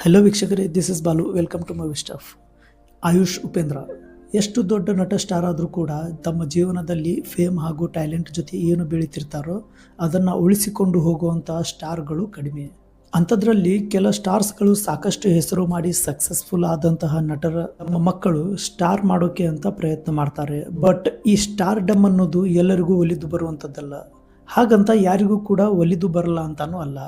Hello ವೀಕ್ಷಕರೇ this is Balu welcome to my stuff Ayush Upendra. ಎಷ್ಟು ದೊಡ್ಡ ನಟ ಸ್ಟಾರ್ ಆದರೂ ಕೂಡ ತಮ್ಮ ಜೀವನದಲ್ಲಿ ಫೇಮ್ ಹಾಗೂ ಟ್ಯಾಲೆಂಟ್ ಜೊತೆ ಏನು ಬೆಳೀತಿರ್ತಾರೋ ಅದನ್ನು ಉಳಿಸಿಕೊಂಡು ಹೋಗುವಂಥ ಸ್ಟಾರ್ಗಳು ಕಡಿಮೆ. ಅಂಥದ್ರಲ್ಲಿ ಕೆಲ ಸ್ಟಾರ್ಸ್ಗಳು ಸಾಕಷ್ಟು ಹೆಸರು ಮಾಡಿ ಸಕ್ಸಸ್ಫುಲ್ ಆದಂತಹ ನಟರ ತಮ್ಮ ಮಕ್ಕಳು ಸ್ಟಾರ್ ಮಾಡೋಕೆ ಅಂತ ಪ್ರಯತ್ನ ಮಾಡ್ತಾರೆ. ಬಟ್ ಈ ಸ್ಟಾರ್ ಡಮ್ ಅನ್ನೋದು ಎಲ್ಲರಿಗೂ ಒಲಿದು ಬರುವಂಥದ್ದಲ್ಲ. ಹಾಗಂತ ಯಾರಿಗೂ ಕೂಡ ಒಲಿದು ಬರಲ್ಲ ಅಂತಾನೂ ಅಲ್ಲ.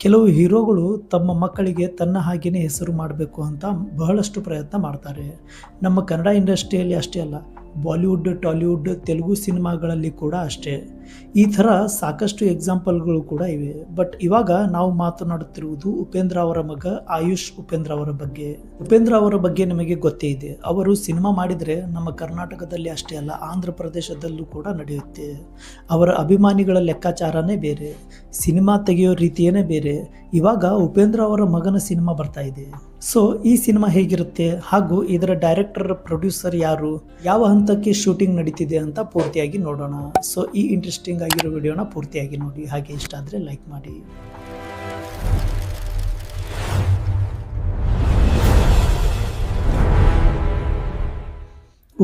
ಕೆಲವು ಹೀರೋಗಳು ತಮ್ಮ ಮಕ್ಕಳಿಗೆ ತನ್ನ ಹಾಗೆಯೇ ಹೆಸರು ಮಾಡಬೇಕು ಅಂತ ಬಹಳಷ್ಟು ಪ್ರಯತ್ನ ಮಾಡ್ತಾರೆ. ನಮ್ಮ ಕನ್ನಡ ಇಂಡಸ್ಟ್ರಿಯಲ್ಲಿ ಅಷ್ಟೇ ಅಲ್ಲ ಬಾಲಿವುಡ್, ಟಾಲಿವುಡ್, ತೆಲುಗು ಸಿನಿಮಾಗಳಲ್ಲಿ ಕೂಡ ಅಷ್ಟೇ. ಈ ಥರ ಸಾಕಷ್ಟು ಎಕ್ಸಾಂಪಲ್ಗಳು ಕೂಡ ಇವೆ. ಬಟ್ ಇವಾಗ ನಾವು ಮಾತನಾಡುತ್ತಿರುವುದು ಉಪೇಂದ್ರ ಅವರ ಮಗ ಆಯುಷ್ ಉಪೇಂದ್ರ ಅವರ ಬಗ್ಗೆ. ಉಪೇಂದ್ರ ಅವರ ಬಗ್ಗೆ ನಿಮಗೆ ಗೊತ್ತೇ ಇದೆ. ಅವರು ಸಿನಿಮಾ ಮಾಡಿದರೆ ನಮ್ಮ ಕರ್ನಾಟಕದಲ್ಲಿ ಅಷ್ಟೇ ಅಲ್ಲ, ಆಂಧ್ರ ಪ್ರದೇಶದಲ್ಲೂ ಕೂಡ ನಡೆಯುತ್ತೆ. ಅವರ ಅಭಿಮಾನಿಗಳ ಲೆಕ್ಕಾಚಾರನೇ ಬೇರೆ. ಸಿನಿಮಾ ತೆಗೆಯೋ ರೀತಿಯೇ ಬೇರೆ. ಇವಾಗ ಉಪೇಂದ್ರ ಅವರ ಮಗನ ಸಿನಿಮಾ ಬರ್ತಾ ಇದೆ. ಸೊ ಈ ಸಿನಿಮಾ ಹೇಗಿರುತ್ತೆ? ಹಾಗೂ ಇದರ ಡೈರೆಕ್ಟರ್ ಪ್ರೊಡ್ಯೂಸರ್ ಯಾರು? ಯಾವ ಹಂತಕ್ಕೆ ಶೂಟಿಂಗ್ ನಡೀತಿದೆ ಅಂತ ಪೂರ್ತಿಯಾಗಿ ನೋಡೋಣ. ಸೊ ಈ ಇಂಟ್ರೆಸ್ಟಿಂಗ್ ಆಗಿರೋ ವಿಡಿಯೋನ ಪೂರ್ತಿಯಾಗಿ ನೋಡಿ. ಹಾಗೆ ಇಷ್ಟ ಆದರೆ ಲೈಕ್ ಮಾಡಿ.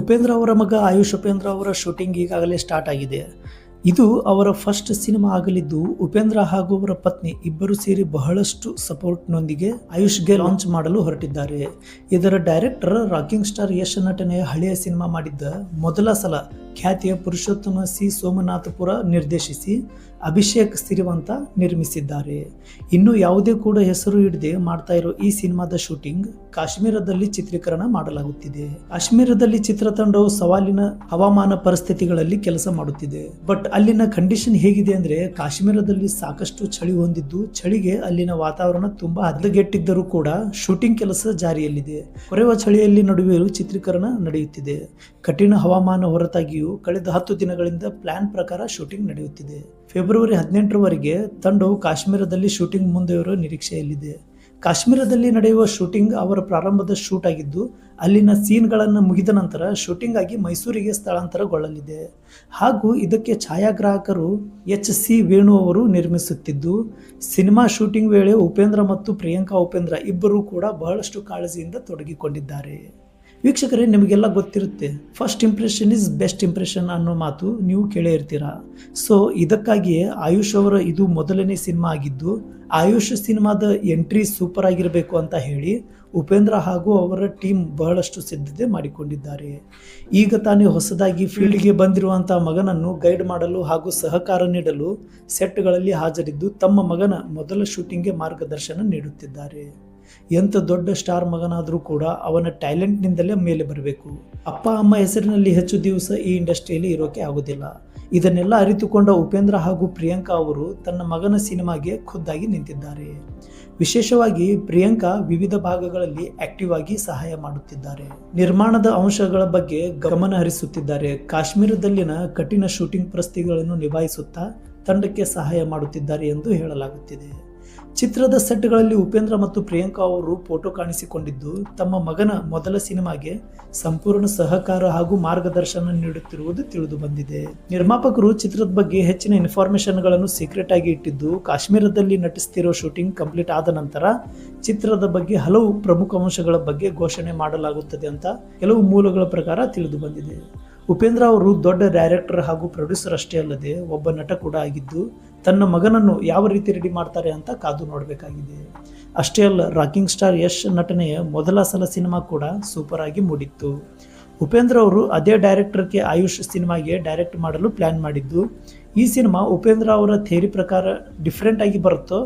ಉಪೇಂದ್ರ ಅವರ ಮಗ ಆಯುಷ್ ಉಪೇಂದ್ರ ಅವರ ಶೂಟಿಂಗ್ ಈಗಾಗಲೇ ಸ್ಟಾರ್ಟ್ ಆಗಿದೆ. ಇದು ಅವರ ಫಸ್ಟ್ ಸಿನಿಮಾ ಆಗಲಿದ್ದು ಉಪೇಂದ್ರ ಹಾಗೂ ಅವರ ಪತ್ನಿ ಇಬ್ಬರು ಸೇರಿ ಬಹಳಷ್ಟು ಸಪೋರ್ಟ್ನೊಂದಿಗೆ ಆಯುಷ್ಗೆ ಲಾಂಚ್ ಮಾಡಲು ಹೊರಟಿದ್ದಾರೆ. ಇದರ ಡೈರೆಕ್ಟರ್ ರಾಕಿಂಗ್ ಸ್ಟಾರ್ ಯಶ್ ನಟನೆಯ ಹಳೆಯ ಸಿನಿಮಾ ಮಾಡಿದ್ದ ಮೊದಲ ಸಲ ಖ್ಯಾತಿಯ ಪುರುಷೋತ್ತಮ ಸಿ. ಸೋಮನಾಥಪುರ ನಿರ್ದೇಶಿಸಿ ಅಭಿಷೇಕ್ ಸಿರಿವಂತ ನಿರ್ಮಿಸಿದ್ದಾರೆ. ಇನ್ನು ಯಾವುದೇ ಕೂಡ ಹೆಸರು ಹಿಡದೆ ಮಾಡ್ತಾ ಇರೋ ಈ ಸಿನಿಮಾದ ಶೂಟಿಂಗ್ ಕಾಶ್ಮೀರದಲ್ಲಿ ಚಿತ್ರೀಕರಣ ಮಾಡಲಾಗುತ್ತಿದೆ. ಕಾಶ್ಮೀರದಲ್ಲಿ ಚಿತ್ರತಂಡವು ಸವಾಲಿನ ಹವಾಮಾನ ಪರಿಸ್ಥಿತಿಗಳಲ್ಲಿ ಕೆಲಸ ಮಾಡುತ್ತಿದೆ. ಬಟ್ ಅಲ್ಲಿನ ಕಂಡೀಷನ್ ಹೇಗಿದೆ ಅಂದ್ರೆ ಕಾಶ್ಮೀರದಲ್ಲಿ ಸಾಕಷ್ಟು ಚಳಿ ಹೊಂದಿದ್ದು ಚಳಿಗೆ ಅಲ್ಲಿನ ವಾತಾವರಣ ತುಂಬಾ ಹದಗೆಟ್ಟಿದ್ದರೂ ಕೂಡ ಶೂಟಿಂಗ್ ಕೆಲಸ ಜಾರಿಯಲ್ಲಿದೆ. ಕೊರೆವ ಚಳಿಯಲ್ಲಿ ನಡುವೆಯೂ ಚಿತ್ರೀಕರಣ ನಡೆಯುತ್ತಿದೆ. ಕಠಿಣ ಹವಾಮಾನ ಹೊರತಾಗಿಯೂ ಕಳೆದ ಹತ್ತು ದಿನಗಳಿಂದ ಪ್ಲಾನ್ ಪ್ರಕಾರ ಶೂಟಿಂಗ್ ನಡೆಯುತ್ತಿದೆ. ಫೆಬ್ರವರಿ ಹದಿನೆಂಟರವರೆಗೆ ತಂಡವು ಕಾಶ್ಮೀರದಲ್ಲಿ ಶೂಟಿಂಗ್ ಮುಂದುವರುವ ನಿರೀಕ್ಷೆಯಲ್ಲಿದೆ. ಕಾಶ್ಮೀರದಲ್ಲಿ ನಡೆಯುವ ಶೂಟಿಂಗ್ ಅವರ ಪ್ರಾರಂಭದ ಶೂಟ್ ಆಗಿದ್ದು, ಅಲ್ಲಿನ ಸೀನ್ಗಳನ್ನು ಮುಗಿದ ನಂತರ ಶೂಟಿಂಗ್ ಆಗಿ ಮೈಸೂರಿಗೆ ಸ್ಥಳಾಂತರಗೊಳ್ಳಲಿದೆ. ಹಾಗೂ ಇದಕ್ಕೆ ಛಾಯಾಗ್ರಾಹಕರು ಎಚ್. ಸಿ. ವೇಣು ಅವರು ನಿರ್ಮಿಸುತ್ತಿದ್ದು, ಸಿನಿಮಾ ಶೂಟಿಂಗ್ ವೇಳೆ ಉಪೇಂದ್ರ ಮತ್ತು ಪ್ರಿಯಾಂಕಾ ಉಪೇಂದ್ರ ಇಬ್ಬರೂ ಕೂಡ ಬಹಳಷ್ಟು ಕಾಳಜಿಯಿಂದ ತೊಡಗಿಕೊಂಡಿದ್ದಾರೆ. ವೀಕ್ಷಕರೇ, ನಿಮಗೆಲ್ಲ ಗೊತ್ತಿರುತ್ತೆ first impression is best impression ಅನ್ನೋ ಮಾತು ನೀವು ಕೇಳೇ ಇರ್ತೀರ. ಸೊ ಇದಕ್ಕಾಗಿಯೇ ಆಯುಷ್ ಅವರ ಇದು ಮೊದಲನೇ ಸಿನಿಮಾ ಆಗಿದ್ದು, ಆಯುಷ್ ಸಿನಿಮಾದ ಎಂಟ್ರಿ ಸೂಪರ್ ಆಗಿರಬೇಕು ಅಂತ ಹೇಳಿ ಉಪೇಂದ್ರ ಹಾಗೂ ಅವರ ಟೀಮ್ ಬಹಳಷ್ಟು ಸಿದ್ಧತೆ ಮಾಡಿಕೊಂಡಿದ್ದಾರೆ. ಈಗ ತಾನೇ ಹೊಸದಾಗಿ ಫೀಲ್ಡ್ಗೆ ಬಂದಿರುವಂಥ ಮಗನನ್ನು ಗೈಡ್ ಮಾಡಲು ಹಾಗೂ ಸಹಕಾರ ನೀಡಲು ಸೆಟ್ಗಳಲ್ಲಿ ಹಾಜರಿದ್ದು ತಮ್ಮ ಮಗನ ಮೊದಲ ಶೂಟಿಂಗ್ಗೆ ಮಾರ್ಗದರ್ಶನ ನೀಡುತ್ತಿದ್ದಾರೆ. ಎಂಥ ದೊಡ್ಡ ಸ್ಟಾರ್ ಮಗನಾದರೂ ಕೂಡ ಅವನ ಟ್ಯಾಲೆಂಟ್ನಿಂದಲೇ ಮೇಲೆ ಬರಬೇಕು. ಅಪ್ಪ, ಅಮ್ಮ ಹೆಸರಿನಲ್ಲಿ ಹೆಚ್ಚು ದಿವಸ ಈ ಇಂಡಸ್ಟ್ರಿಯಲ್ಲಿ ಇರೋಕೆ ಆಗೋದಿಲ್ಲ. ಇದನ್ನೆಲ್ಲ ಅರಿತುಕೊಂಡ ಉಪೇಂದ್ರ ಹಾಗೂ ಪ್ರಿಯಾಂಕಾ ಅವರು ತನ್ನ ಮಗನ ಸಿನಿಮಾಗೆ ಖುದ್ದಾಗಿ ನಿಂತಿದ್ದಾರೆ. ವಿಶೇಷವಾಗಿ ಪ್ರಿಯಾಂಕಾ ವಿವಿಧ ಭಾಗಗಳಲ್ಲಿ ಆಕ್ಟಿವ್ ಆಗಿ ಸಹಾಯ ಮಾಡುತ್ತಿದ್ದಾರೆ. ನಿರ್ಮಾಣದ ಅಂಶಗಳ ಬಗ್ಗೆ ಗಮನ ಹರಿಸುತ್ತಿದ್ದಾರೆ. ಕಾಶ್ಮೀರದಲ್ಲಿನ ಕಠಿಣ ಶೂಟಿಂಗ್ ಪರಿಸ್ಥಿತಿಗಳನ್ನು ನಿಭಾಯಿಸುತ್ತಾ ತಂಡಕ್ಕೆ ಸಹಾಯ ಮಾಡುತ್ತಿದ್ದಾರೆ ಎಂದು ಹೇಳಲಾಗುತ್ತಿದೆ. ಚಿತ್ರದ ಸೆಟ್ಗಳಲ್ಲಿ ಉಪೇಂದ್ರ ಮತ್ತು ಪ್ರಿಯಾಂಕಾ ಅವರು ಫೋಟೋ ಕಾಣಿಸಿಕೊಂಡಿದ್ದು, ತಮ್ಮ ಮಗನ ಮೊದಲ ಸಿನಿಮಾಗೆ ಸಂಪೂರ್ಣ ಸಹಕಾರ ಹಾಗೂ ಮಾರ್ಗದರ್ಶನ ನೀಡುತ್ತಿರುವುದು ತಿಳಿದು ಬಂದಿದೆ ನಿರ್ಮಾಪಕರು ಚಿತ್ರದ ಬಗ್ಗೆ ಹೆಚ್ಚಿನ ಇನ್ಫಾರ್ಮೇಶನ್ಗಳನ್ನು ಸೀಕ್ರೆಟ್ ಆಗಿ ಇಟ್ಟಿದ್ದು, ಕಾಶ್ಮೀರದಲ್ಲಿ ನಟಿಸ್ತಿರೋ ಶೂಟಿಂಗ್ ಕಂಪ್ಲೀಟ್ ಆದ ನಂತರ ಚಿತ್ರದ ಬಗ್ಗೆ ಹಲವು ಪ್ರಮುಖ ಅಂಶಗಳ ಬಗ್ಗೆ ಘೋಷಣೆ ಮಾಡಲಾಗುತ್ತದೆ ಅಂತ ಕೆಲವು ಮೂಲಗಳ ಪ್ರಕಾರ ತಿಳಿದು ಬಂದಿದೆ ಉಪೇಂದ್ರ ಅವರು ದೊಡ್ಡ ಡೈರೆಕ್ಟರ್ ಹಾಗೂ ಪ್ರೊಡ್ಯೂಸರ್ ಅಷ್ಟೇ ಅಲ್ಲದೆ ಒಬ್ಬ ನಟ ಕೂಡ ಆಗಿದ್ದು ತನ್ನ ಮಗನನ್ನು ಯಾವ ರೀತಿ ರೆಡಿ ಮಾಡ್ತಾರೆ ಅಂತ ಕಾದು ನೋಡಬೇಕಾಗಿದೆ. ಅಷ್ಟೇ ಅಲ್ಲ ರಾಕಿಂಗ್ ಸ್ಟಾರ್ ಯಶ್ ನಟನೆಯ ಮೊದಲ ಸಲ ಸಿನಿಮಾ ಕೂಡ ಸೂಪರ್ ಆಗಿ ಮೂಡಿತ್ತು. ಉಪೇಂದ್ರ ಅವರು ಅದೇ ಡೈರೆಕ್ಟರ್ಗೆ ಆಯುಷ್ ಸಿನಿಮಾಗೆ ಡೈರೆಕ್ಟ್ ಮಾಡಲು ಪ್ಲ್ಯಾನ್ ಮಾಡಿದ್ದು. ಈ ಸಿನಿಮಾ ಉಪೇಂದ್ರ ಅವರ ಥೇರಿ ಪ್ರಕಾರ ಡಿಫ್ರೆಂಟ್ ಆಗಿ ಬರುತ್ತೋ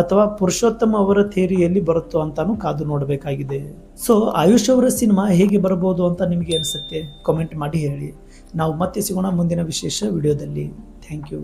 ಅಥವಾ ಪುರುಷೋತ್ತಮ ಅವರ ಥೇರಿಯಲ್ಲಿ ಬರುತ್ತೋ ಅಂತಾನು ಕಾದು ನೋಡಬೇಕಾಗಿದೆ. ಸೊ ಆಯುಷ್ ಅವರ ಸಿನಿಮಾ ಹೇಗೆ ಬರಬಹುದು ಅಂತ ನಿಮಗೆ ಅನಿಸುತ್ತೆ? ಕಾಮೆಂಟ್ ಮಾಡಿ ಹೇಳಿ. ನಾವು ಮತ್ತೆ ಸಿಗೋಣ ಮುಂದಿನ ವಿಶೇಷ ವಿಡಿಯೋದಲ್ಲಿ. Thank you